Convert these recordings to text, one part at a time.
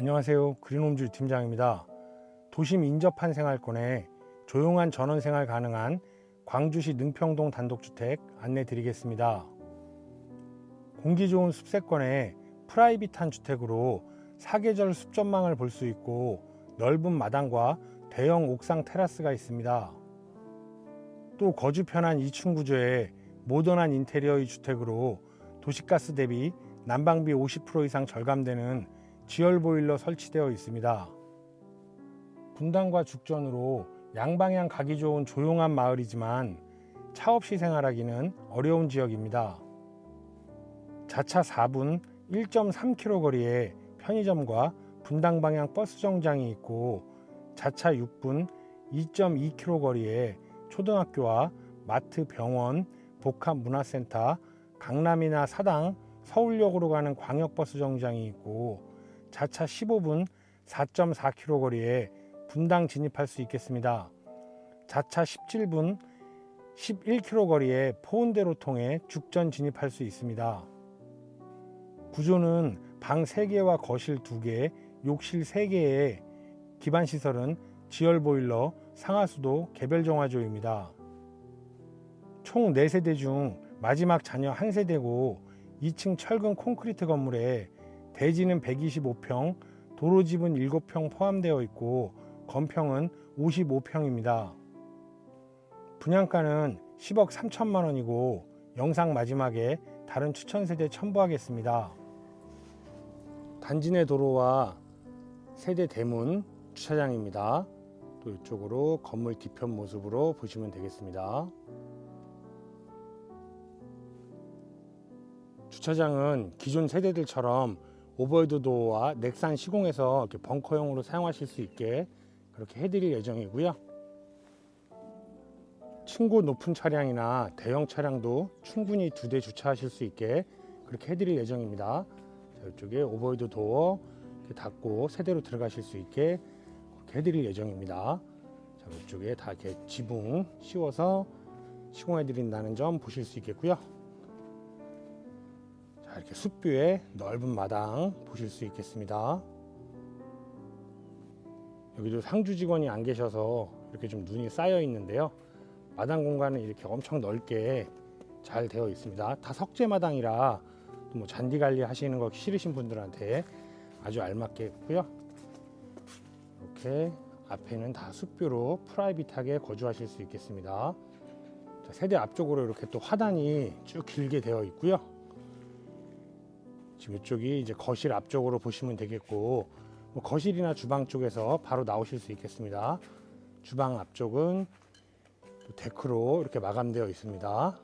안녕하세요. 그린홈즈 팀장입니다. 도심 인접한 생활권에 조용한 전원 생활 가능한 광주시 능평동 단독주택 안내 드리겠습니다. 공기 좋은 숲세권에 프라이빗한 주택으로 사계절 숲전망을 볼 수 있고 넓은 마당과 대형 옥상 테라스가 있습니다. 또 거주 편한 2층 구조에 모던한 인테리어의 주택으로 도시가스 대비 난방비 50% 이상 절감되는 지열 보일러 설치되어 있습니다. 분당과 죽전으로 양방향 가기 좋은 조용한 마을이지만 차 없이 생활하기는 어려운 지역입니다. 자차 4분 1.3km 거리에 편의점과 분당 방향 버스 정장이 있고 자차 6분 2.2km 거리에 초등학교와 마트, 병원, 복합 문화센터, 강남이나 사당, 서울역으로 가는 광역버스 정장이 있고 자차 15분 4.4km 거리에 분당 진입할 수 있겠습니다. 자차 17분 11km 거리에 포운대로 통해 죽전 진입할 수 있습니다. 구조는 방 3개와 거실 2개, 욕실 3개에 기반 시설은 지열 보일러, 상하수도, 개별 정화조입니다. 총 4세대 중 마지막 자녀 1세대고 2층 철근 콘크리트 건물에 대지는 125평, 도로집은 7평 포함되어 있고 건평은 55평입니다. 분양가는 10억 3천만 원이고 영상 마지막에 다른 추천 세대 첨부하겠습니다. 단지 내 도로와 세대 대문 주차장입니다. 또 이쪽으로 건물 뒤편 모습으로 보시면 되겠습니다. 주차장은 기존 세대들처럼 오버헤드 도어와 넥산 시공에서 이렇게 벙커형으로 사용하실 수 있게 그렇게 해드릴 예정이고요. 층고 높은 차량이나 대형 차량도 충분히 두 대 주차하실 수 있게 그렇게 해드릴 예정입니다. 자, 이쪽에 오버헤드 도어 닫고 세대로 들어가실 수 있게 해드릴 예정입니다. 자, 이쪽에 다 이렇게 지붕 씌워서 시공해드린다는 점 보실 수 있겠고요. 자, 이렇게 숲뷰에 넓은 마당 보실 수 있겠습니다. 여기도 상주 직원이 안 계셔서 이렇게 좀 눈이 쌓여 있는데요. 마당 공간은 이렇게 엄청 넓게 잘 되어 있습니다. 다 석재 마당이라 또뭐 잔디 관리 하시는 거 싫으신 분들한테 아주 알맞게 했고요. 이렇게 앞에는 다 숲뷰로 프라이빗하게 거주하실 수 있겠습니다. 자, 세대 앞쪽으로 이렇게 또 화단이 쭉 길게 되어 있고요. 지금 이쪽이 이제 거실 앞쪽으로 보시면 되겠고 뭐 거실이나 주방 쪽에서 바로 나오실 수 있겠습니다. 주방 앞쪽은 또 데크로 이렇게 마감되어 있습니다.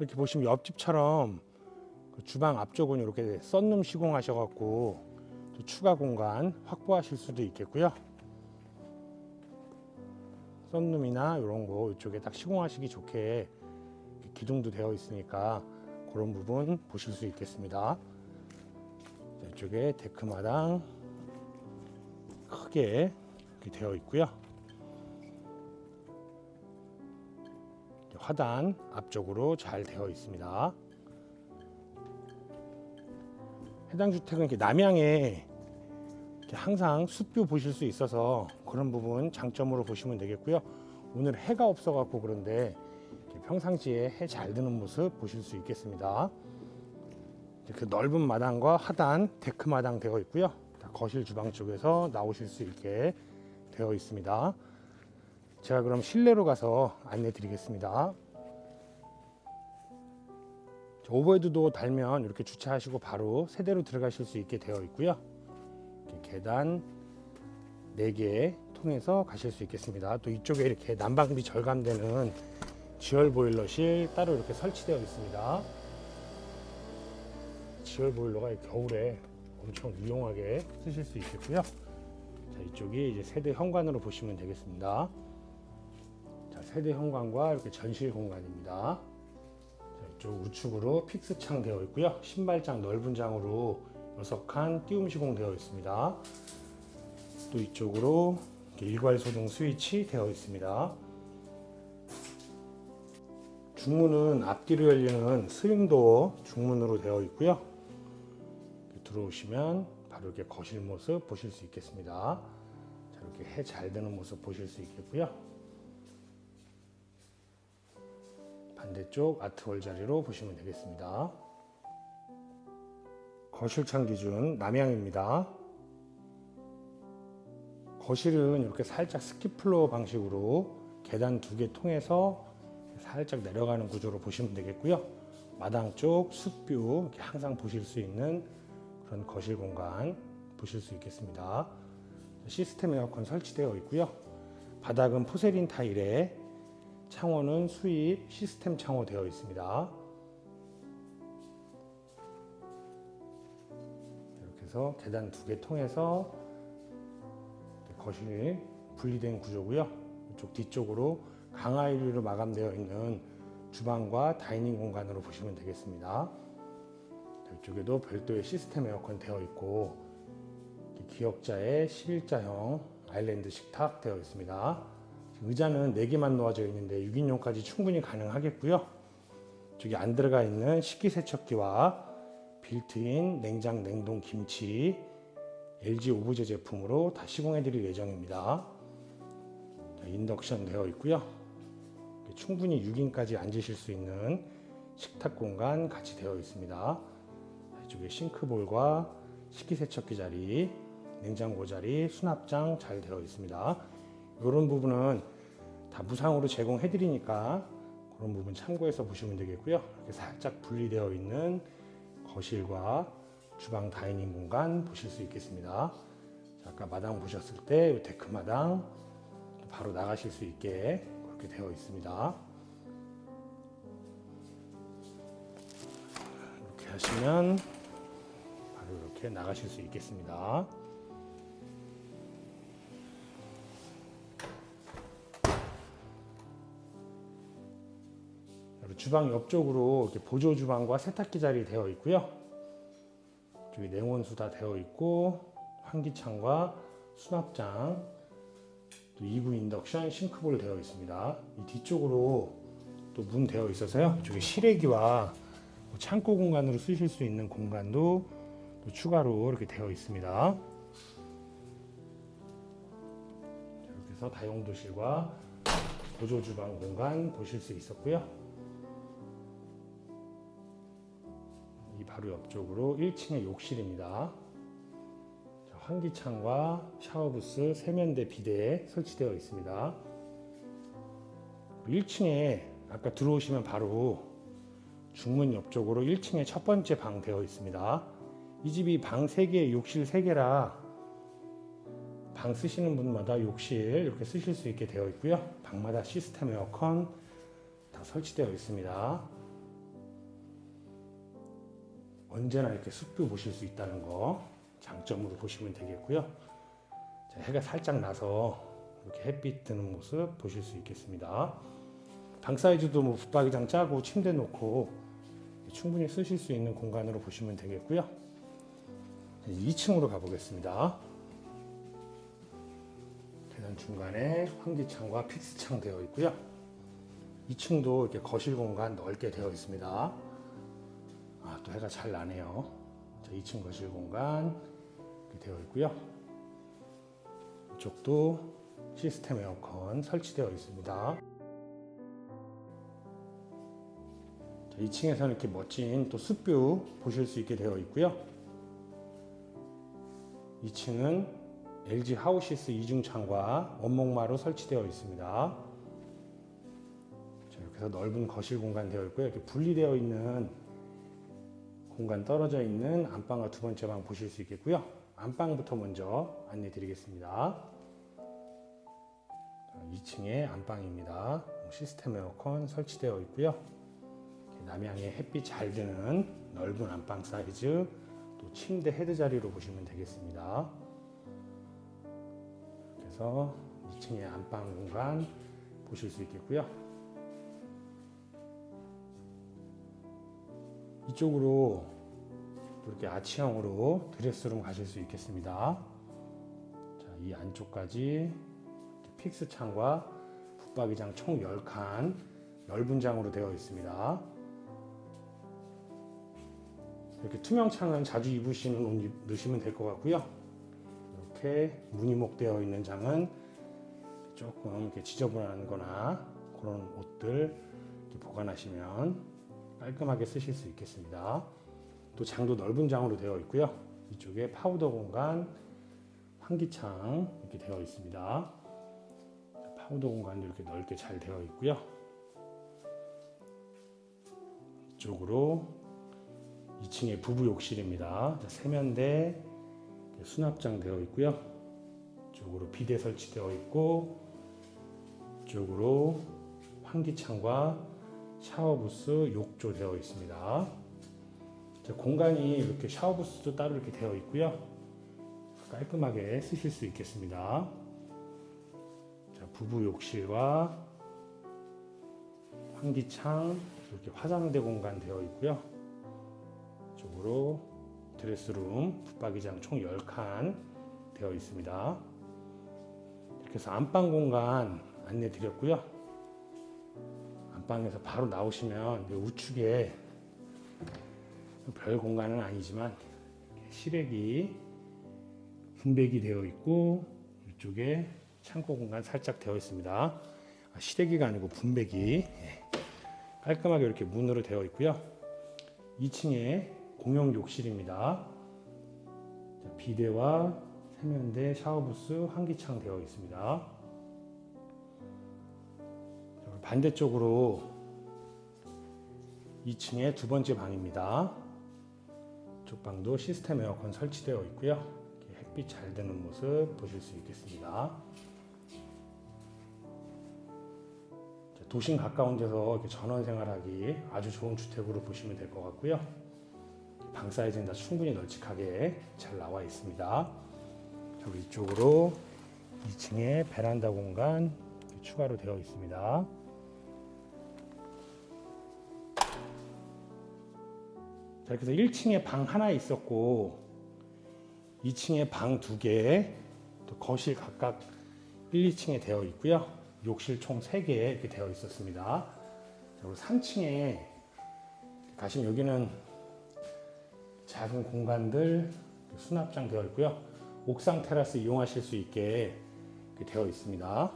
이렇게 보시면 옆집처럼 그 주방 앞쪽은 이렇게 썬룸 시공하셔갖고 또 추가 공간 확보하실 수도 있겠고요. 썬룸이나 이런 거 이쪽에 딱 시공하시기 좋게 기둥도 되어 있으니까 그런 부분 보실 수 있겠습니다. 자, 이쪽에 데크마당 크게 되어 있고요. 화단 앞쪽으로 잘 되어 있습니다. 해당 주택은 이렇게 남향에 이렇게 항상 숲뷰 보실 수 있어서 그런 부분 장점으로 보시면 되겠고요. 오늘 해가 없어갖고 그런데 평상시에 해 잘 드는 모습 보실 수 있겠습니다. 그 넓은 마당과 하단 데크 마당 되어 있고요. 다 거실 주방 쪽에서 나오실 수 있게 되어 있습니다. 제가 그럼 실내로 가서 안내 드리겠습니다. 오버헤드도 달면 이렇게 주차하시고 바로 세대로 들어가실 수 있게 되어 있고요. 계단 4개 통해서 가실 수 있겠습니다. 또 이쪽에 이렇게 난방비 절감되는 지열 보일러실 따로 이렇게 설치되어 있습니다. 지열 보일러가 겨울에 엄청 유용하게 쓰실 수 있겠고요. 자, 이쪽이 이제 세대 현관으로 보시면 되겠습니다. 자, 세대 현관과 이렇게 전실 공간입니다. 자, 이쪽 우측으로 픽스 창 되어 있고요. 신발장 넓은 장으로 6칸 띄움 시공 되어 있습니다. 또 이쪽으로 일괄 소등 스위치 되어 있습니다. 중문은 앞뒤로 열리는 스윙도어 중문으로 되어 있고요. 들어오시면 바로 이렇게 거실 모습 보실 수 있겠습니다. 자, 이렇게 해 잘 드는 모습 보실 수 있겠고요. 반대쪽 아트월 자리로 보시면 되겠습니다. 거실창 기준 남향입니다. 거실은 이렇게 살짝 스키플로어 방식으로 계단 두 개 통해서 살짝 내려가는 구조로 보시면 되겠고요. 마당 쪽 숲뷰 항상 보실 수 있는 그런 거실 공간 보실 수 있겠습니다. 시스템 에어컨 설치되어 있고요. 바닥은 포세린 타일에 창호는 수입 시스템 창호 되어 있습니다. 이렇게 해서 계단 두 개 통해서 거실이 분리된 구조고요. 이쪽 뒤쪽으로 강화 유리로 마감되어 있는 주방과 다이닝 공간으로 보시면 되겠습니다. 이쪽에도 별도의 시스템 에어컨 되어 있고 기역자의 11자형 아일랜드 식탁 되어 있습니다. 의자는 4개만 놓아져 있는데 6인용까지 충분히 가능하겠고요. 저기 안 들어가 있는 식기세척기와 빌트인 냉장 냉동 김치 LG 오브제 제품으로 다 시공해 드릴 예정입니다. 인덕션 되어 있고요. 충분히 6인까지 앉으실 수 있는 식탁 공간 같이 되어 있습니다. 이쪽에 싱크볼과 식기세척기 자리, 냉장고 자리, 수납장 잘 되어 있습니다. 이런 부분은 다 무상으로 제공해 드리니까 그런 부분 참고해서 보시면 되겠고요. 이렇게 살짝 분리되어 있는 거실과 주방 다이닝 공간 보실 수 있겠습니다. 자, 아까 마당 보셨을 때 데크 마당 바로 나가실 수 있게 그렇게 되어 있습니다. 이렇게 하시면 바로 이렇게 나가실 수 있겠습니다. 주방 옆쪽으로 이렇게 보조 주방과 세탁기 자리 되어 있고요. 저기 냉온수 다 되어 있고 환기창과 수납장 또 2구 인덕션 싱크볼 되어 있습니다. 이 뒤쪽으로 또 문 되어 있어서요. 저기 실외기와 뭐 창고 공간으로 쓰실 수 있는 공간도 또 추가로 이렇게 되어 있습니다. 이렇게 해서 다용도실과 보조 주방 공간 보실 수 있었고요. 이 바로 옆쪽으로 1층의 욕실입니다. 자, 환기창과 샤워부스, 세면대, 비대 설치되어 있습니다. 1층에 아까 들어오시면 바로 중문 옆쪽으로 1층에 첫 번째 방 되어 있습니다. 이 집이 방 3개, 욕실 3개라 방 쓰시는 분마다 욕실 이렇게 쓰실 수 있게 되어 있고요. 방마다 시스템 에어컨 다 설치되어 있습니다. 언제나 이렇게 숲뷰 보실 수 있다는 거 장점으로 보시면 되겠고요. 자, 해가 살짝 나서 이렇게 햇빛 드는 모습 보실 수 있겠습니다. 방 사이즈도 뭐 붙박이장 짜고 침대 놓고 충분히 쓰실 수 있는 공간으로 보시면 되겠고요. 2층으로 가보겠습니다. 계단 중간에 환기창과 픽스창 되어 있고요. 2층도 이렇게 거실 공간 넓게 되어 있습니다. 아, 또 해가 잘 나네요. 자, 2층 거실 공간 되어 있고요. 이쪽도 시스템 에어컨 설치되어 있습니다. 자, 2층에서는 이렇게 멋진 또 숲뷰 보실 수 있게 되어 있고요. 2층은 LG 하우시스 이중창과 원목마루 설치되어 있습니다. 자, 이렇게 해서 넓은 거실 공간 되어 있고요. 이렇게 분리되어 있는 공간 떨어져 있는 안방과 두 번째 방 보실 수 있겠고요. 안방부터 먼저 안내 드리겠습니다. 2층의 안방입니다. 시스템 에어컨 설치되어 있고요. 남향에 햇빛 잘 드는 넓은 안방 사이즈, 또 침대 헤드 자리로 보시면 되겠습니다. 그래서 2층의 안방 공간 보실 수 있겠고요. 이쪽으로 또 이렇게 아치형으로 드레스룸 가실 수 있겠습니다. 자, 이 안쪽까지 픽스 창과 붙박이장 총 10칸 넓은 장으로 되어 있습니다. 이렇게 투명 창은 자주 입으시는 옷 입- 넣으시면 될 것 같고요. 이렇게 무늬목 되어 있는 장은 조금 이렇게 지저분한 거나 그런 옷들 보관하시면 깔끔하게 쓰실 수 있겠습니다. 또 장도 넓은 장으로 되어 있고요. 이쪽에 파우더 공간, 환기창 이렇게 되어 있습니다. 파우더 공간도 이렇게 넓게 잘 되어 있고요. 이쪽으로 2층에 부부 욕실입니다. 자, 세면대 수납장 되어 있고요. 이쪽으로 비대 설치되어 있고 이쪽으로 환기창과 샤워 부스 욕조 되어 있습니다. 자, 공간이 이렇게 샤워 부스도 따로 이렇게 되어 있고요. 깔끔하게 쓰실 수 있겠습니다. 자, 부부 욕실과 환기창 이렇게 화장대 공간 되어 있고요. 이쪽으로 드레스룸, 붙박이장 총 10칸 되어 있습니다. 이렇게 해서 안방 공간 안내 드렸고요. 안방에서 바로 나오시면 이 우측에 별 공간은 아니지만 실외기, 분배기 되어 있고 이쪽에 창고 공간 살짝 되어 있습니다. 아, 실외기가 아니고 분배기 예. 깔끔하게 이렇게 문으로 되어 있고요. 2층에 공용 욕실입니다. 자, 비데와 세면대, 샤워부스, 환기창 되어 있습니다. 자, 반대쪽으로 2층에 두 번째 방입니다. 이쪽 방도 시스템 에어컨 설치되어 있고요. 햇빛 잘 드는 모습 보실 수 있겠습니다. 자, 도심 가까운 데서 전원 생활하기 아주 좋은 주택으로 보시면 될 것 같고요. 방 사이즈는 다 충분히 널찍하게 잘 나와 있습니다. 그리고 이쪽으로 2층에 베란다 공간 추가로 되어 있습니다. 자, 그래서 1층에 방 하나 있었고 2층에 방 두 개, 또 거실 각각 1, 2층에 되어 있고요. 욕실 총 3개 이렇게 되어 있었습니다. 자, 그리고 3층에 가시면 여기는 작은 공간들 수납장 되어 있고요. 옥상 테라스 이용하실 수 있게 되어 있습니다.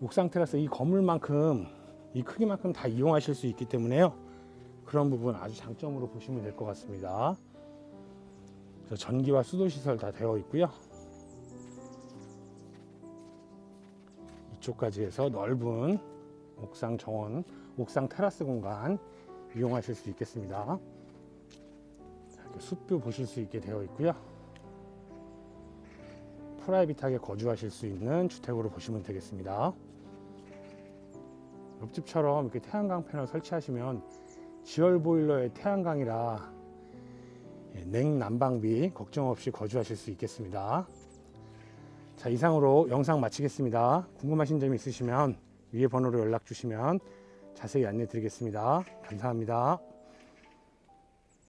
옥상 테라스 이 건물만큼 이 크기만큼 다 이용하실 수 있기 때문에요. 그런 부분 아주 장점으로 보시면 될 것 같습니다. 전기와 수도 시설 다 되어 있고요. 이쪽까지 해서 넓은 옥상 정원, 옥상 테라스 공간 이용하실 수 있겠습니다. 자, 이렇게 숲뷰 보실 수 있게 되어 있고요. 프라이빗하게 거주하실 수 있는 주택으로 보시면 되겠습니다. 옆집처럼 이렇게 태양광 패널 설치하시면 지열 보일러의 태양광이라 예, 냉난방비 걱정 없이 거주하실 수 있겠습니다. 자, 이상으로 영상 마치겠습니다. 궁금하신 점 있으시면 위에 번호로 연락 주시면 자세히 안내 드리겠습니다. 감사합니다.